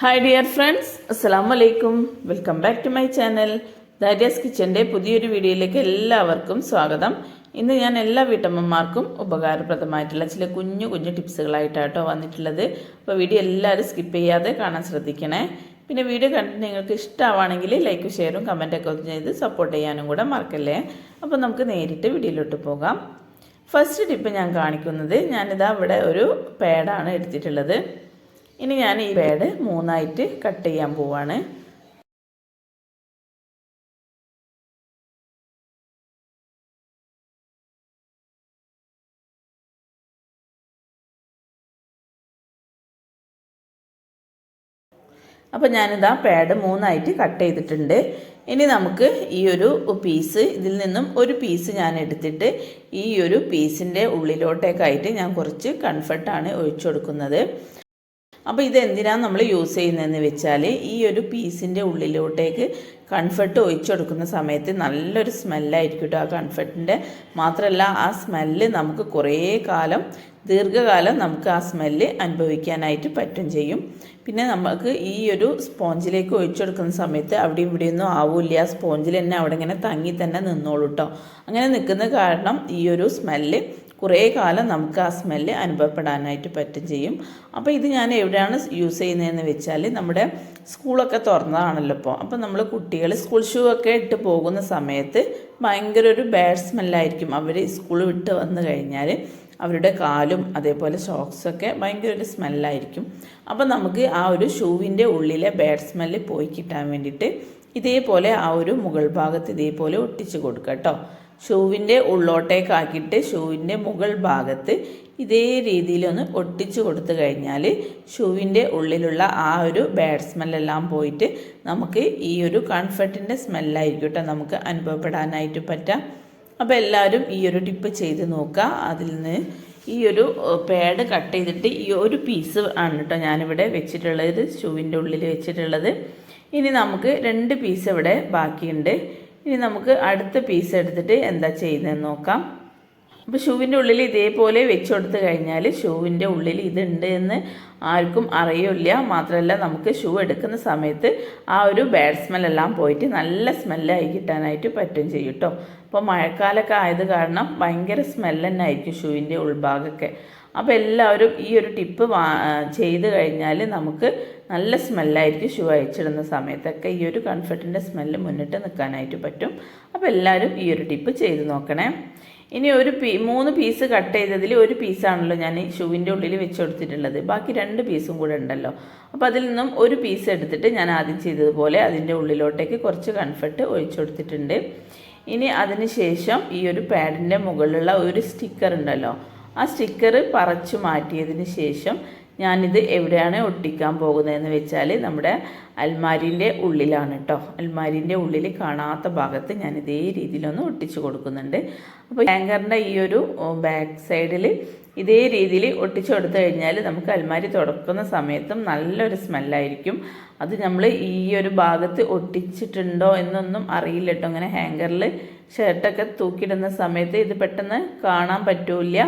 Hi dear friends അസ്സാം വലൈക്കും welcome back to my channel Dariya's കിച്ചന്റെ പുതിയൊരു വീഡിയോയിലേക്ക് എല്ലാവർക്കും സ്വാഗതം. ഇന്ന് ഞാൻ എല്ലാ വീട്ടമ്മമാർക്കും ഉപകാരപ്രദമായിട്ടുള്ള ചില കുഞ്ഞു കുഞ്ഞു ടിപ്സുകളായിട്ടാട്ടോ വന്നിട്ടുള്ളത്. അപ്പോൾ വീഡിയോ എല്ലാവരും സ്കിപ്പ് ചെയ്യാതെ കാണാൻ ശ്രദ്ധിക്കണേ. പിന്നെ വീഡിയോ കണ്ടിട്ട് നിങ്ങൾക്ക് ഇഷ്ടമാണെങ്കിൽ ലൈക്ക് ഷെയറും കമന്റൊക്കെ ചെയ്ത് സപ്പോർട്ട് ചെയ്യാനും കൂടെ മറക്കല്ലേ? അപ്പോൾ നമുക്ക് നേരിട്ട് വീഡിയോയിലോട്ട് പോകാം. ഫസ്റ്റ് ടിപ്പ് ഞാൻ കാണിക്കുന്നത് ഞാനിതാ ഇവിടെ ഒരു പാഡാണ് എടുത്തിട്ടുള്ളത്. ഇനി ഞാൻ ഈ പേഡ് മൂന്നായിട്ട് കട്ട് ചെയ്യാൻ പോവാണ്. അപ്പോൾ ഞാനിതാ പേഡ് മൂന്നായിട്ട് കട്ട് ചെയ്തിട്ടുണ്ട്. ഇനി നമുക്ക് ഈ ഒരു പീസ് ഇതിൽ നിന്നും ഒരു പീസ് ഞാൻ എടുത്തിട്ട് ഈ ഒരു പീസിന്റെ ഉള്ളിലോട്ടേക്കായിട്ട് ഞാൻ കുറച്ച് കൺഫർട്ടാണ് ഒഴിച്ചു കൊടുക്കുന്നത്. അപ്പോൾ ഇതെന്തിനാണ് നമ്മൾ യൂസ് ചെയ്യുന്നതെന്ന് വെച്ചാൽ ഈ ഒരു പീസിന്റെ ഉള്ളിലോട്ടേക്ക് കൺഫർട്ട് ഒഴിച്ചു കൊടുക്കുന്ന സമയത്ത് നല്ലൊരു സ്മെല്ലായിരിക്കും കേട്ടോ ആ കൺഫർട്ടിന്റെ മാത്രമല്ല ആ സ്മെല്ല് നമുക്ക് കുറേ കാലം ദീർഘകാലം നമുക്ക് ആ സ്മെല്ല് അനുഭവിക്കാനായിട്ട് പറ്റും ചെയ്യും. പിന്നെ നമുക്ക് ഈ ഒരു സ്പോഞ്ചിലേക്ക് ഒഴിച്ചു കൊടുക്കുന്ന സമയത്ത് അവിടെയും ഇവിടെയൊന്നും ആവില്ല. സ്പോഞ്ചിൽ തന്നെ അവിടെ ഇങ്ങനെ തങ്ങി തന്നെ നിന്നോളൂ കേട്ടോ അങ്ങനെ നിൽക്കുന്ന കാരണം ഈ ഒരു സ്മെല്ല് കുറേ കാലം നമുക്ക് ആ സ്മെല്ല് അനുഭവപ്പെടാനായിട്ട് പറ്റും ചെയ്യും. അപ്പോൾ ഇത് ഞാൻ എവിടെയാണ് യൂസ് ചെയ്യുന്നതെന്ന് വെച്ചാൽ നമ്മുടെ സ്കൂളൊക്കെ തുറന്നതാണല്ലോ ഇപ്പോൾ അപ്പോൾ നമ്മൾ കുട്ടികൾ സ്കൂൾ ഷൂ ഒക്കെ ഇട്ട് പോകുന്ന സമയത്ത് ഭയങ്കര ഒരു ബാഡ് സ്മെല്ലായിരിക്കും അവർ സ്കൂൾ വിട്ട് വന്നു കഴിഞ്ഞാൽ അവരുടെ കാലും അതേപോലെ ഒക്കെ ഭയങ്കര ഒരു സ്മെല്ലായിരിക്കും അപ്പോൾ നമുക്ക് ആ ഒരു ഷൂവിന്റെ ഉള്ളിലെ ബാഡ് സ്മെല്ല് പോയി കിട്ടാൻ വേണ്ടിയിട്ട് ഇതേപോലെ ആ ഒരു മുകൾ ഭാഗത്ത് ഇതേപോലെ ഒട്ടിച്ച് കൊടുക്കുക കേട്ടോ. ഷൂവിന്റെ ഉള്ളോട്ടേക്കാക്കിയിട്ട് ഷൂവിന്റെ മുകൾ ഭാഗത്ത് ഇതേ രീതിയിലൊന്ന് ഒട്ടിച്ചു കൊടുത്തു കഴിഞ്ഞാൽ ഷൂവിന്റെ ഉള്ളിലുള്ള ആ ഒരു ബാഡ് സ്മെല്ലെല്ലാം പോയിട്ട് നമുക്ക് ഈ ഒരു കംഫർട്ടിന്റെ സ്മെല്ലായിരിക്കും കേട്ടോ നമുക്ക് അനുഭവപ്പെടാനായിട്ട് പറ്റാം. അപ്പോൾ എല്ലാവരും ഈ ഒരു ടിപ്പ് ചെയ്ത് നോക്കുക. അതിൽ നിന്ന് ഈ ഒരു പാഡ് കട്ട് ചെയ്തിട്ട് ഈ ഒരു പീസ് ആണ് കേട്ടോ ഞാനിവിടെ വെച്ചിട്ടുള്ളത് ഷൂവിന്റെ ഉള്ളിൽ വെച്ചിട്ടുള്ളത്. ഇനി നമുക്ക് രണ്ട് പീസ് ഇവിടെ ബാക്കിയുണ്ട്. ഇനി നമുക്ക് അടുത്ത പീസ് എടുത്തിട്ട് എന്താ ചെയ്യുന്നതെന്ന് നോക്കാം. അപ്പോൾ ഷൂവിന്റെ ഉള്ളിൽ ഇതേപോലെ വെച്ച് കൊടുത്തു കഴിഞ്ഞാൽ ഷൂവിന്റെ ഉള്ളിൽ ഇതുണ്ട് എന്ന് ആർക്കും അറിയില്ല. മാത്രമല്ല നമുക്ക് ഷൂ എടുക്കുന്ന സമയത്ത് ആ ഒരു ബാഡ് സ്മെല്ലെല്ലാം പോയിട്ട് നല്ല സ്മെല്ലായി കിട്ടാനായിട്ട് പറ്റും ചെയ്യും കേട്ടോ അപ്പോൾ മഴക്കാലമൊക്കെ ആയത് കാരണം ഭയങ്കര സ്മെല്ല് ആയിരിക്കും ഷൂവിന്റെ ഉൾഭാഗമൊക്കെ അപ്പോൾ എല്ലാവരും ഈ ഒരു ടിപ്പ് ചെയ്ത് കഴിഞ്ഞാൽ നമുക്ക് നല്ല സ്മെല്ലായിരിക്കും ഷൂ അയച്ചിടുന്ന സമയത്തൊക്കെ ഈ ഒരു കംഫർട്ടിന്റെ സ്മെല്ല് മുന്നിട്ട് നിൽക്കാനായിട്ട് പറ്റും. അപ്പോൾ എല്ലാവരും ഈ ഒരു ടിപ്പ് ചെയ്ത് നോക്കണേ. ഇനി ഒരു പീ മൂന്ന് പീസ് കട്ട് ചെയ്തതിൽ ഒരു പീസാണല്ലോ ഞാൻ ഷൂവിന്റെ ഉള്ളിൽ വെച്ച് കൊടുത്തിട്ടുള്ളത്. ബാക്കി രണ്ട് പീസും കൂടെ ഉണ്ടല്ലോ. അപ്പോൾ അതിൽ നിന്നും ഒരു പീസ് എടുത്തിട്ട് ഞാൻ ആദ്യം ചെയ്തതുപോലെ അതിന്റെ ഉള്ളിലോട്ടേക്ക് കുറച്ച് കംഫർട്ട് ഒഴിച്ചു കൊടുത്തിട്ടുണ്ട്. ഇനി അതിന് ശേഷം ഈ ഒരു പാഡിന്റെ മുകളിലുള്ള ഒരു സ്റ്റിക്കർ ഉണ്ടല്ലോ. ആ സ്റ്റിക്കർ പറിച്ചു മാറ്റിയതിന് ശേഷം ഞാനിത് എവിടെയാണ് ഒട്ടിക്കാൻ പോകുന്നതെന്ന് വെച്ചാൽ നമ്മുടെ അൽമാരിന്റെ ഉള്ളിലാണ് കേട്ടോ അൽമാരിന്റെ ഉള്ളിൽ കാണാത്ത ഭാഗത്ത് ഞാൻ ഇതേ രീതിയിലൊന്ന് ഒട്ടിച്ചു കൊടുക്കുന്നുണ്ട്. അപ്പോൾ ഹാങ്കറിന്റെ ഈ ഒരു ബാക്ക് സൈഡിൽ ഇതേ രീതിയിൽ ഒട്ടിച്ചു കൊടുത്തു കഴിഞ്ഞാൽ നമുക്ക് അൽമാരി തുടക്കുന്ന സമയത്തും നല്ലൊരു സ്മെല്ലായിരിക്കും. അത് നമ്മൾ ഈ ഒരു ഭാഗത്ത് ഒട്ടിച്ചിട്ടുണ്ടോ എന്നൊന്നും അറിയില്ല കേട്ടോ അങ്ങനെ ഹാങ്കറിൽ ഷർട്ടൊക്കെ തൂക്കിയിടുന്ന സമയത്ത് ഇത് പെട്ടെന്ന് കാണാൻ പറ്റൂല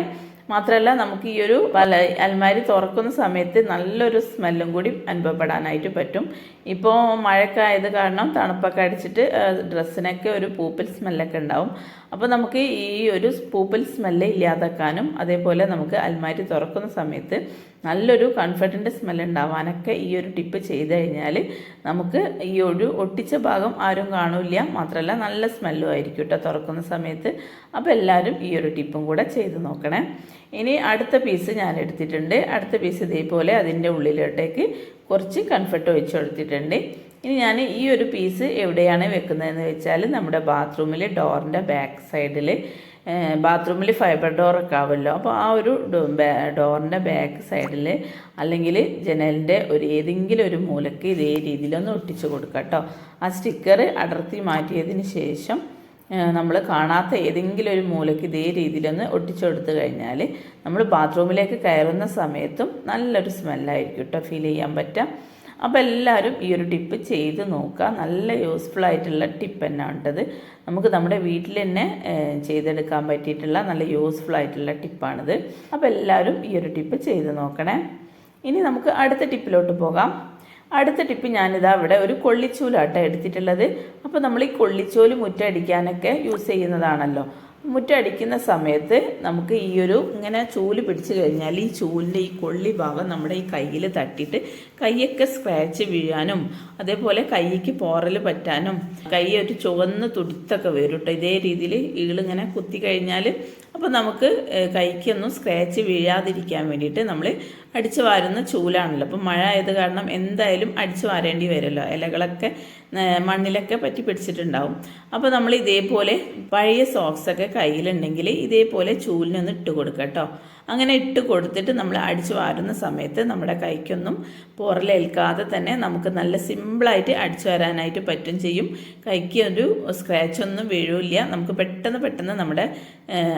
മാത്രമല്ല നമുക്ക് ഈ ഒരു പല അൽമാരി തുറക്കുന്ന സമയത്ത് നല്ലൊരു സ്മെല്ലും കൂടി അനുഭവപ്പെടാനായിട്ട് പറ്റും. ഇപ്പോൾ മഴയൊക്കെ ആയത് കാരണം തണുപ്പൊക്കെ അടിച്ചിട്ട് ഡ്രസ്സിനൊക്കെ ഒരു പൂപ്പിൽ സ്മെല്ലൊക്കെ ഉണ്ടാവും. അപ്പോൾ നമുക്ക് ഈ ഒരു പൂപ്പിൽ സ്മെല്ല് ഇല്ലാതാക്കാനും അതേപോലെ നമുക്ക് അൽമാരി തുറക്കുന്ന സമയത്ത് നല്ലൊരു കംഫർട്ടിന്റെ സ്മെൽ ഉണ്ടാവാനൊക്കെ ഈ ഒരു ടിപ്പ് ചെയ്ത് കഴിഞ്ഞാൽ നമുക്ക് ഈ ഒരു ഒട്ടിച്ച ഭാഗം ആരും കാണില്ല. മാത്രമല്ല നല്ല സ്മെല്ലും ആയിരിക്കും കേട്ടോ തുറക്കുന്ന സമയത്ത്. അപ്പോൾ എല്ലാവരും ഈ ഒരു ടിപ്പും കൂടെ ചെയ്ത് നോക്കണേ. ഇനി അടുത്ത പീസ് ഞാൻ എടുത്തിട്ടുണ്ട്. അടുത്ത പീസ് ഇതേപോലെ അതിന്റെ ഉള്ളിലോട്ടേക്ക് കുറച്ച് കൺഫർട്ട് ഒഴിച്ച് കൊടുത്തിട്ടുണ്ട്. ഇനി ഞാൻ ഈ ഒരു പീസ് എവിടെയാണ് വെക്കുന്നതെന്ന് വെച്ചാൽ നമ്മുടെ ബാത്റൂമിൽ ഡോറിന്റെ ബാക്ക് സൈഡിൽ ബാത്റൂമിൽ ഫൈബർ ഡോറൊക്കെ ആവുമല്ലോ അപ്പോൾ ആ ഒരു ഡോറിന്റെ ബാക്ക് സൈഡിൽ അല്ലെങ്കിൽ ജനലിന്റെ ഒരു ഏതെങ്കിലും ഒരു മൂലക്ക് ഇതേ രീതിയിലൊന്ന് ഒട്ടിച്ച് കൊടുക്കുക കേട്ടോ ആ സ്റ്റിക്കർ അടർത്തി മാറ്റിയതിന് ശേഷം നമ്മൾ കാണാത്ത ഏതെങ്കിലും ഒരു മൂലയ്ക്ക് ഇതേ രീതിയിലൊന്ന് ഒട്ടിച്ചു കൊടുത്തു കഴിഞ്ഞാൽ നമ്മൾ ബാത്റൂമിലേക്ക് കയറുന്ന സമയത്തും നല്ലൊരു സ്മെല്ലായിരിക്കും കേട്ടോ ഫീൽ ചെയ്യാൻ പറ്റുക അപ്പോൾ എല്ലാവരും ഈ ഒരു ടിപ്പ് ചെയ്ത് നോക്കുക. നല്ല യൂസ്ഫുൾ ആയിട്ടുള്ള ടിപ്പ് തന്നെയാണ് കേട്ടത്. നമുക്ക് നമ്മുടെ വീട്ടിൽ തന്നെ ചെയ്തെടുക്കാൻ പറ്റിയിട്ടുള്ള നല്ല യൂസ്ഫുൾ ആയിട്ടുള്ള ടിപ്പാണിത് അപ്പോൾ എല്ലാവരും ഈ ഒരു ടിപ്പ് ചെയ്ത് നോക്കണേ. ഇനി നമുക്ക് അടുത്ത ടിപ്പിലോട്ട് പോകാം. അടുത്ത ടിപ്പ് ഞാനിതാ ഇവിടെ ഒരു കൊള്ളിച്ചൂലാട്ടോ എടുത്തിട്ടുള്ളത്. അപ്പോൾ നമ്മൾ ഈ കൊള്ളിച്ചോൽ മുറ്റടിക്കാനൊക്കെ യൂസ് ചെയ്യുന്നതാണല്ലോ. മുറ്റടിക്കുന്ന സമയത്ത് നമുക്ക് ഈ ഒരു ഇങ്ങനെ ചൂൽ പിടിച്ചു കഴിഞ്ഞാൽ ഈ ചൂലിന്റെ ഈ കൊള്ളി ഭാഗം നമ്മുടെ ഈ കയ്യിൽ തട്ടിയിട്ട് കൈയൊക്കെ സ്ക്രാച്ച് വീഴാനും അതേപോലെ കൈക്ക് പോറൽ പറ്റാനും കൈ ഒരു ചുവന്ന് തുടിത്തൊക്കെ വരും കേട്ടോ ഇതേ രീതിയിൽ ഈളിങ്ങനെ കുത്തി കഴിഞ്ഞാൽ അപ്പോൾ നമുക്ക് കൈക്കൊന്നും സ്ക്രാച്ച് വീഴാതിരിക്കാൻ വേണ്ടിയിട്ട് നമ്മൾ അടിച്ചു വാരുന്ന ചൂലാണല്ലോ. അപ്പോൾ മഴ ആയത് കാരണം എന്തായാലും അടിച്ചു വാരേണ്ടി വരുമല്ലോ. ഇലകളൊക്കെ മണ്ണിലൊക്കെ പറ്റി പിടിച്ചിട്ടുണ്ടാവും. അപ്പോൾ നമ്മൾ ഇതേപോലെ പഴയ സോക്സൊക്കെ കയ്യിലുണ്ടെങ്കിൽ ഇതേപോലെ ചൂലിനൊന്ന് ഇട്ട് കൊടുക്കുക കേട്ടോ അങ്ങനെ ഇട്ട് കൊടുത്തിട്ട് നമ്മൾ അടിച്ച് വാരുന്ന സമയത്ത് നമ്മുടെ കൈക്കൊന്നും പുറലേൽക്കാതെ തന്നെ നമുക്ക് നല്ല സിമ്പിളായിട്ട് അടിച്ചു വരാനായിട്ട് പറ്റും ചെയ്യും. കൈക്ക് ഒരു സ്ക്രാച്ച് ഒന്നും വീഴില്ല. നമുക്ക് പെട്ടെന്ന് പെട്ടെന്ന് നമ്മുടെ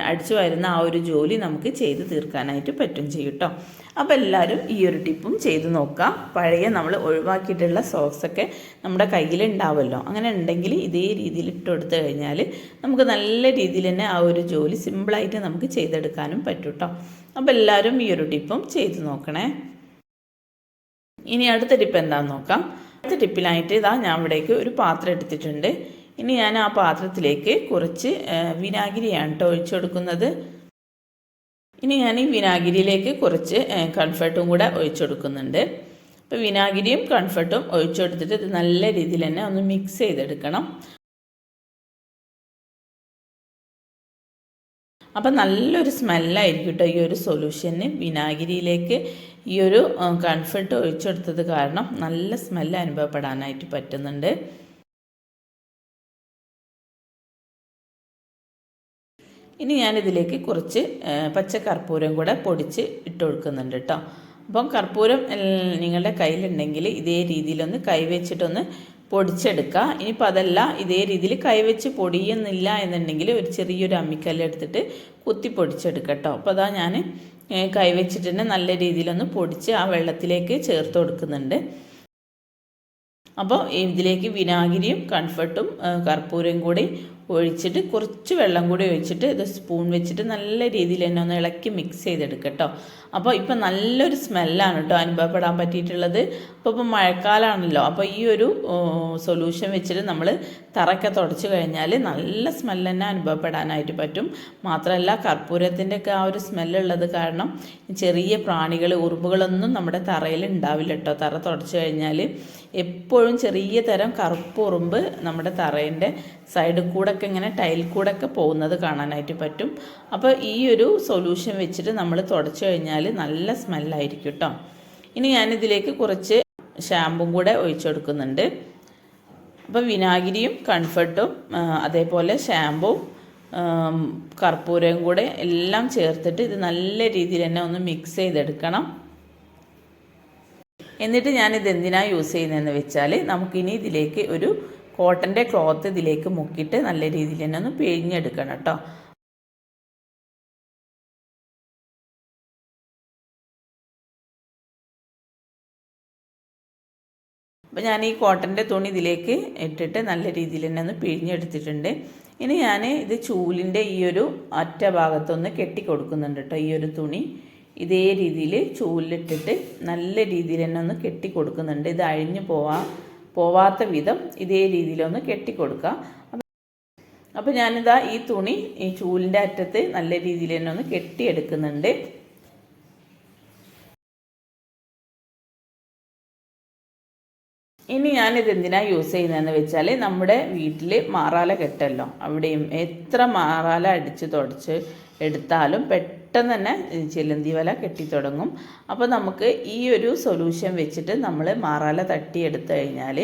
അടിച്ചു വരുന്ന ആ ഒരു ജോലി നമുക്ക് ചെയ്ത് തീർക്കാനായിട്ട് പറ്റും ചെയ്യും കേട്ടോ അപ്പോൾ എല്ലാവരും ഈ ഒരു ടിപ്പും ചെയ്ത് നോക്കാം. പഴയ നമ്മൾ ഒഴിവാക്കിയിട്ടുള്ള സോക്സൊക്കെ നമ്മുടെ കയ്യിലുണ്ടാവുമല്ലോ അങ്ങനെ ഉണ്ടെങ്കിൽ ഇതേ രീതിയിൽ ഇട്ട് കൊടുത്തു കഴിഞ്ഞാൽ നമുക്ക് നല്ല രീതിയിൽ തന്നെ ആ ഒരു ജോലി സിമ്പിളായിട്ട് നമുക്ക് ചെയ്തെടുക്കാനും പറ്റും കേട്ടോ അപ്പോൾ എല്ലാവരും ഈ ഒരു ടിപ്പും ചെയ്ത് നോക്കണേ. ഇനി അടുത്ത ടിപ്പ് എന്താണെന്ന് നോക്കാം. അടുത്ത ടിപ്പിലായിട്ട് ഇതാ ഞാൻ ഇവിടേക്ക് ഒരു പാത്രം എടുത്തിട്ടുണ്ട്. ഇനി ഞാൻ ആ പാത്രത്തിലേക്ക് കുറച്ച് വിനാഗിരിയാണ് കേട്ടോ ഒഴിച്ചു കൊടുക്കുന്നത്. ഇനി ഞാൻ ഈ വിനാഗിരിയിലേക്ക് കുറച്ച് കൺഫർട്ടും കൂടെ ഒഴിച്ചു കൊടുക്കുന്നുണ്ട് അപ്പോൾ വിനാഗിരിയും കൺഫർട്ടും ഒഴിച്ചു കൊടുത്തിട്ട് ഇത് നല്ല രീതിയിൽ തന്നെ ഒന്ന് മിക്സ് ചെയ്തെടുക്കണം. അപ്പം നല്ലൊരു സ്മെല്ലായിരിക്കും കേട്ടോ ഈ ഒരു സൊല്യൂഷന് വിനാഗിരിയിലേക്ക് ഈ ഒരു കൺഫർട്ട് ഒഴിച്ചെടുത്തത് കാരണം നല്ല സ്മെല്ല് അനുഭവപ്പെടാനായിട്ട് പറ്റുന്നുണ്ട്. ഇനി ഞാനിതിലേക്ക് കുറച്ച് പച്ച കർപ്പൂരം കൂടെ പൊടിച്ച് ഇട്ട് കൊടുക്കുന്നുണ്ട് കേട്ടോ. അപ്പം കർപ്പൂരം നിങ്ങളുടെ കയ്യിലുണ്ടെങ്കിൽ ഇതേ രീതിയിലൊന്ന് കൈവച്ചിട്ടൊന്ന് പൊടിച്ചെടുക്കുക. ഇനിയിപ്പോൾ അതല്ല ഇതേ രീതിയിൽ കൈവച്ച് പൊടിയുന്നില്ല എന്നുണ്ടെങ്കിൽ ഒരു ചെറിയൊരു അമ്മിക്കല്ല് എടുത്തിട്ട് കുത്തി പൊടിച്ചെടുക്കുക കേട്ടോ. അപ്പോൾ അതാ ഞാൻ കൈവച്ചിട്ട് തന്നെ നല്ല രീതിയിലൊന്ന് പൊടിച്ച് ആ വെള്ളത്തിലേക്ക് ചേർത്ത് കൊടുക്കുന്നുണ്ട്. അപ്പോൾ ഇതിലേക്ക് വിനാഗിരിയും കൺഫർട്ടും കർപ്പൂരം കൂടി ഒഴിച്ചിട്ട് കുറച്ച് വെള്ളം കൂടി ഒഴിച്ചിട്ട് ഇത് സ്പൂൺ വെച്ചിട്ട് നല്ല രീതിയിൽ തന്നെ ഒന്ന് ഇളക്കി മിക്സ് ചെയ്തെടുക്കുക കേട്ടോ അപ്പോൾ ഇപ്പം നല്ലൊരു സ്മെല്ലാണ് കേട്ടോ അനുഭവപ്പെടാൻ പറ്റിയിട്ടുള്ളത്. അപ്പോൾ ഇപ്പം മഴക്കാലമാണല്ലോ അപ്പോൾ ഈ ഒരു സൊല്യൂഷൻ വെച്ചിട്ട് നമ്മൾ തറക്കെ തുടച്ച് കഴിഞ്ഞാൽ നല്ല സ്മെല്ല് തന്നെ അനുഭവപ്പെടാനായിട്ട് പറ്റും. മാത്രമല്ല കർപ്പൂരത്തിന്റെ ഒക്കെ ആ ഒരു സ്മെല്ലുള്ളത് കാരണം ചെറിയ പ്രാണികൾ ഉറുമ്പുകളൊന്നും നമ്മുടെ തറയിൽ ഉണ്ടാവില്ല കേട്ടോ തറ തുടച്ച് കഴിഞ്ഞാൽ എപ്പോഴും ചെറിയ തരം കറുപ്പ് ഉറുമ്പ് നമ്മുടെ തറേന്റെ സൈഡിൽ കൂടെ ഒക്കെ ഇങ്ങനെ ടൈൽ കൂടെ ഒക്കെ പോകുന്നത് കാണാനായിട്ട് പറ്റും. അപ്പോൾ ഈ ഒരു സൊല്യൂഷൻ വെച്ചിട്ട് നമ്മൾ തുടച്ചു കഴിഞ്ഞാൽ നല്ല സ്മെല്ലായിരിക്കും കേട്ടോ ഇനി ഞാനിതിലേക്ക് കുറച്ച് ഷാമ്പും കൂടെ ഒഴിച്ചു കൊടുക്കുന്നുണ്ട്. അപ്പോൾ വിനാഗിരിയും കൺഫർട്ടും അതേപോലെ ഷാമ്പുവും കർപ്പൂരവും കൂടെ എല്ലാം ചേർത്തിട്ട് ഇത് നല്ല രീതിയിൽ തന്നെ ഒന്ന് മിക്സ് ചെയ്തെടുക്കണം. എന്നിട്ട് ഞാനിത് എന്തിനാണ് യൂസ് ചെയ്യുന്നതെന്ന് വെച്ചാൽ നമുക്കിനി ഇതിലേക്ക് ഒരു കോട്ടന്റെ ക്ലോത്ത് ഇതിലേക്ക് മുക്കിയിട്ട് നല്ല രീതിയിൽ തന്നെ ഒന്ന് പിഴിഞ്ഞെടുക്കണം കേട്ടോ. അപ്പോൾ ഞാൻ ഈ കോട്ടന്റെ തുണി ഇതിലേക്ക് ഇട്ടിട്ട് നല്ല രീതിയിൽ തന്നെ ഒന്ന് പിഴിഞ്ഞെടുത്തിട്ടുണ്ട്. ഇനി ഞാൻ ഇത് ചൂലിന്റെ ഈ ഒരു അറ്റ ഭാഗത്തൊന്ന് കെട്ടി കൊടുക്കുന്നുണ്ട് കേട്ടോ ഈ ഒരു തുണി. ഇതേ രീതിയിൽ ചൂലിട്ടിട്ട് നല്ല രീതിയിൽ തന്നെ ഒന്ന് കെട്ടി കൊടുക്കുന്നുണ്ട്. ഇത് അഴിഞ്ഞു പോവാ പോവാത്ത വിധം ഇതേ രീതിയിലൊന്ന് കെട്ടി കൊടുക്കുക അപ്പോൾ ഞാനിതാ ഈ തുണി ഈ ചൂലിന്റെ അറ്റത്ത് നല്ല രീതിയിൽ തന്നെ ഒന്ന് കെട്ടിയെടുക്കുന്നുണ്ട് ഇനി ഞാനിത് എന്തിനാണ് യൂസ് ചെയ്യുന്നതെന്ന് വെച്ചാൽ നമ്മുടെ വീട്ടിൽ മാറാല കെട്ടല്ലോ. അവിടെയും എത്ര മാറാല അടിച്ച് തുടച്ച് എടുത്താലും പെട്ടെന്ന് തന്നെ ചിലന്തി വല കെട്ടിത്തുടങ്ങും. അപ്പോൾ നമുക്ക് ഈ ഒരു സൊല്യൂഷൻ വെച്ചിട്ട് നമ്മൾ മാറാല തട്ടിയെടുത്തു കഴിഞ്ഞാൽ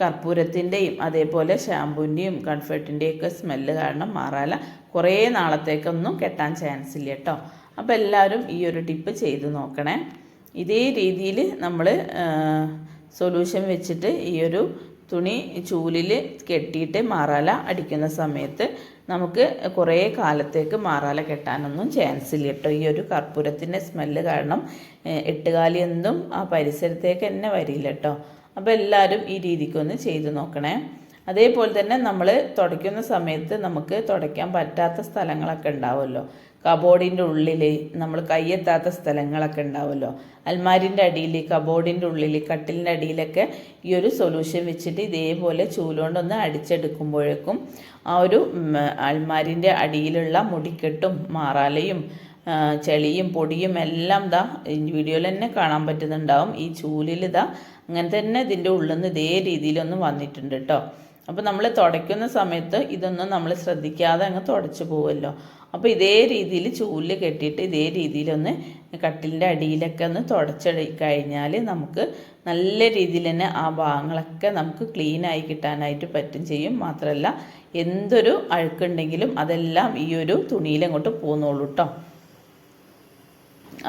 കർപ്പൂരത്തിന്റെയും അതേപോലെ ഷാമ്പൂവിന്റെയും കൺഫർട്ടിന്റെയും ഒക്കെ സ്മെല്ല് കാരണം മാറാല കുറേ നാളത്തേക്കൊന്നും കെട്ടാൻ ചാൻസ് ഇല്ല കേട്ടോ അപ്പോൾ എല്ലാവരും ഈ ഒരു ടിപ്പ് ചെയ്ത് നോക്കണേ. ഇതേ രീതിയിൽ നമ്മൾ സൊല്യൂഷൻ വെച്ചിട്ട് ഈ ഒരു തുണി ചൂലിൽ കെട്ടിയിട്ട് മാറാല അടിക്കുന്ന സമയത്ത് നമുക്ക് കുറേ കാലത്തേക്ക് മാറാല കെട്ടാനൊന്നും ചാൻസ് ഇല്ല കേട്ടോ ഈ ഒരു കർപ്പൂരത്തിന്റെ സ്മെല്ല് കാരണം എട്ടുകാലി എന്തും ആ പരിസരത്തേക്ക് തന്നെ വരില്ല കേട്ടോ അപ്പോൾ എല്ലാവരും ഈ രീതിക്കൊന്ന് ചെയ്ത് നോക്കണേ. അതേപോലെ തന്നെ നമ്മൾ തുടയ്ക്കുന്ന സമയത്ത് നമുക്ക് തുടയ്ക്കാൻ പറ്റാത്ത സ്ഥലങ്ങളൊക്കെ ഉണ്ടാവുമല്ലോ. കബോർഡിന്റെ ഉള്ളിൽ നമ്മൾ കയ്യെത്താത്ത സ്ഥലങ്ങളൊക്കെ ഉണ്ടാവുമല്ലോ അൽമാരിന്റെ അടിയിൽ കബോർഡിന്റെ ഉള്ളിൽ കട്ടിലിന്റെ അടിയിലൊക്കെ ഈ ഒരു സൊല്യൂഷൻ വെച്ചിട്ട് ഇതേപോലെ ചൂലുകൊണ്ടൊന്ന് അടിച്ചെടുക്കുമ്പോഴേക്കും ആ ഒരു അൽമാരിന്റെ അടിയിലുള്ള മുടിക്കെട്ടും മാറാലയും ചെളിയും പൊടിയും എല്ലാം ഇതാ വീഡിയോയിൽ തന്നെ കാണാൻ പറ്റുന്നുണ്ടാവും. ഈ ചൂലിൽ ഇതാ അങ്ങനെ തന്നെ ഇതിന്റെ ഉള്ളിൽ നിന്ന് ഇതേ രീതിയിലൊന്നും വന്നിട്ടുണ്ട് കേട്ടോ അപ്പോൾ നമ്മൾ തുടയ്ക്കുന്ന സമയത്ത് ഇതൊന്നും നമ്മൾ ശ്രദ്ധിക്കാതെ അങ്ങ് തുടച്ചു പോവുമല്ലോ അപ്പോൾ ഇതേ രീതിയിൽ ചൂൽ കെട്ടിയിട്ട് ഇതേ രീതിയിലൊന്ന് കട്ടിലിന്റെ അടിയിലൊക്കെ ഒന്ന് തുടച്ച് കഴിഞ്ഞാൽ നമുക്ക് നല്ല രീതിയിൽ തന്നെ ആ ഭാഗങ്ങളൊക്കെ നമുക്ക് ക്ലീൻ ആയി കിട്ടാനായിട്ട് പറ്റും ചെയ്യും. മാത്രമല്ല എന്തൊരു അഴുക്കുണ്ടെങ്കിലും അതെല്ലാം ഈ ഒരു തുണിയിലങ്ങോട്ട് പോന്നോളൂ കേട്ടോ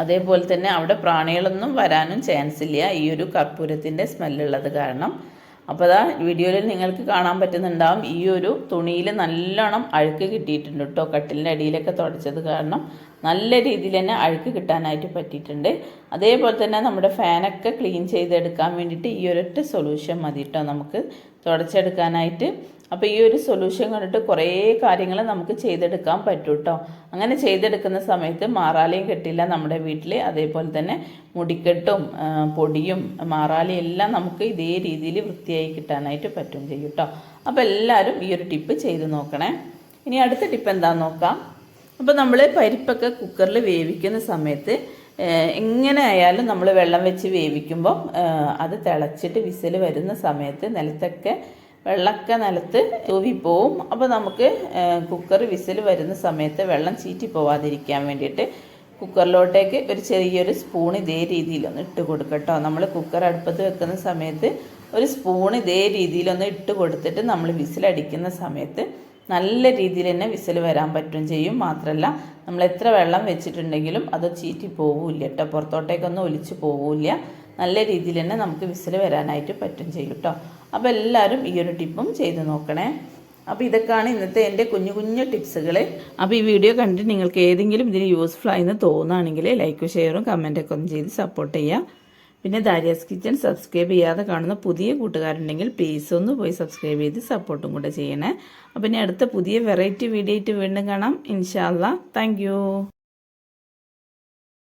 അതേപോലെ തന്നെ അവിടെ പ്രാണികളൊന്നും വരാനും ചാൻസ് ഇല്ല. ഈ ഒരു കർപ്പൂരത്തിന്റെ സ്മെല്ലുള്ളത് കാരണം. അപ്പോൾ അതാ വീഡിയോയിൽ നിങ്ങൾക്ക് കാണാൻ പറ്റുന്നുണ്ടാവും. ഈ ഒരു തുണിയിൽ നല്ലോണം അഴുക്ക് കിട്ടിയിട്ടുണ്ട് കേട്ടോ. കട്ടിലിന്റെ അടിയിലൊക്കെ തുടച്ചത് കാരണം നല്ല രീതിയിൽ തന്നെ അഴുക്ക് കിട്ടാനായിട്ട് പറ്റിയിട്ടുണ്ട്. അതേപോലെ തന്നെ നമ്മുടെ ഫാനൊക്കെ ക്ലീൻ ചെയ്തെടുക്കാൻ വേണ്ടിയിട്ട് ഈ ഒരൊറ്റ സൊല്യൂഷൻ മതി കേട്ടോ നമുക്ക് തുടച്ചെടുക്കാനായിട്ട്. അപ്പോൾ ഈ ഒരു സൊല്യൂഷൻ കണ്ടിട്ട് കുറേ കാര്യങ്ങൾ നമുക്ക് ചെയ്തെടുക്കാൻ പറ്റും കേട്ടോ അങ്ങനെ ചെയ്തെടുക്കുന്ന സമയത്ത് മാറാലയും കെട്ടില്ല നമ്മുടെ വീട്ടിൽ അതേപോലെ തന്നെ മുടിക്കെട്ടും പൊടിയും മാറാലയും എല്ലാം നമുക്ക് ഇതേ രീതിയിൽ വൃത്തിയായി കിട്ടാനായിട്ട് പറ്റും ചെയ്യും കേട്ടോ അപ്പോൾ എല്ലാവരും ഈ ഒരു ടിപ്പ് ചെയ്ത് നോക്കണേ. ഇനി അടുത്ത ടിപ്പ് എന്താണെന്ന് നോക്കാം. അപ്പോൾ നമ്മൾ പരിപ്പൊക്കെ കുക്കറിൽ വേവിക്കുന്ന സമയത്ത് എങ്ങനെ ആയാലും നമ്മൾ വെള്ളം വെച്ച് വേവിക്കുമ്പോൾ അത് തിളച്ചിട്ട് വിസിൽ വരുന്ന സമയത്ത് നിലത്തൊക്കെ വെള്ളമൊക്കെ നിലത്ത് തൂവിപ്പോവും. അപ്പോൾ നമുക്ക് കുക്കർ വിസിൽ വരുന്ന സമയത്ത് വെള്ളം ചീറ്റി പോവാതിരിക്കാൻ വേണ്ടിയിട്ട് കുക്കറിലോട്ടേക്ക് ഒരു ചെറിയൊരു സ്പൂൺ ഇതേ രീതിയിലൊന്ന് ഇട്ട് കൊടുക്കട്ടോ നമ്മൾ കുക്കർ അടുപ്പത്ത് വെക്കുന്ന സമയത്ത് ഒരു സ്പൂൺ ഇതേ രീതിയിലൊന്ന് ഇട്ട് കൊടുത്തിട്ട് നമ്മൾ വിസിലടിക്കുന്ന സമയത്ത് നല്ല രീതിയിൽ തന്നെ വിസിൽ വരാൻ പറ്റും ചെയ്യും. മാത്രമല്ല നമ്മൾ എത്ര വെള്ളം വെച്ചിട്ടുണ്ടെങ്കിലും അത് ചീറ്റി പോവില്ല കേട്ടോ പുറത്തോട്ടേക്കൊന്നും ഒലിച്ച് പോവില്ല. നല്ല രീതിയിൽ തന്നെ നമുക്ക് വിസിൽ വരാനായിട്ട് പറ്റും ചെയ്യും കേട്ടോ അപ്പോൾ എല്ലാവരും ഈ ഒരു ടിപ്പും ചെയ്ത് നോക്കണേ. അപ്പോൾ ഇതൊക്കെയാണ് ഇന്നത്തെ എന്റെ കുഞ്ഞു കുഞ്ഞു ടിപ്സുകൾ അപ്പോൾ ഈ വീഡിയോ കണ്ടിട്ട് നിങ്ങൾക്ക് ഏതെങ്കിലും ഇതിന് യൂസ്ഫുൾ ആയെന്ന് തോന്നുകയാണെങ്കിൽ ലൈക്കും ഷെയറും കമന്റൊക്കെ ഒന്ന് ചെയ്ത് സപ്പോർട്ട് ചെയ്യുക. പിന്നെ ദാരിയാസ് കിച്ചൺ സബ്സ്ക്രൈബ് ചെയ്യാതെ കാണുന്ന പുതിയ കൂട്ടുകാരുണ്ടെങ്കിൽ പ്ലീസ് ഒന്ന് പോയി സബ്സ്ക്രൈബ് ചെയ്ത് സപ്പോർട്ടും കൂടെ ചെയ്യണേ. അപ്പം ഇനി അടുത്ത പുതിയ വെറൈറ്റി വീഡിയോ ആയിട്ട് വീണ്ടും കാണാം. ഇൻഷാല്ല താങ്ക്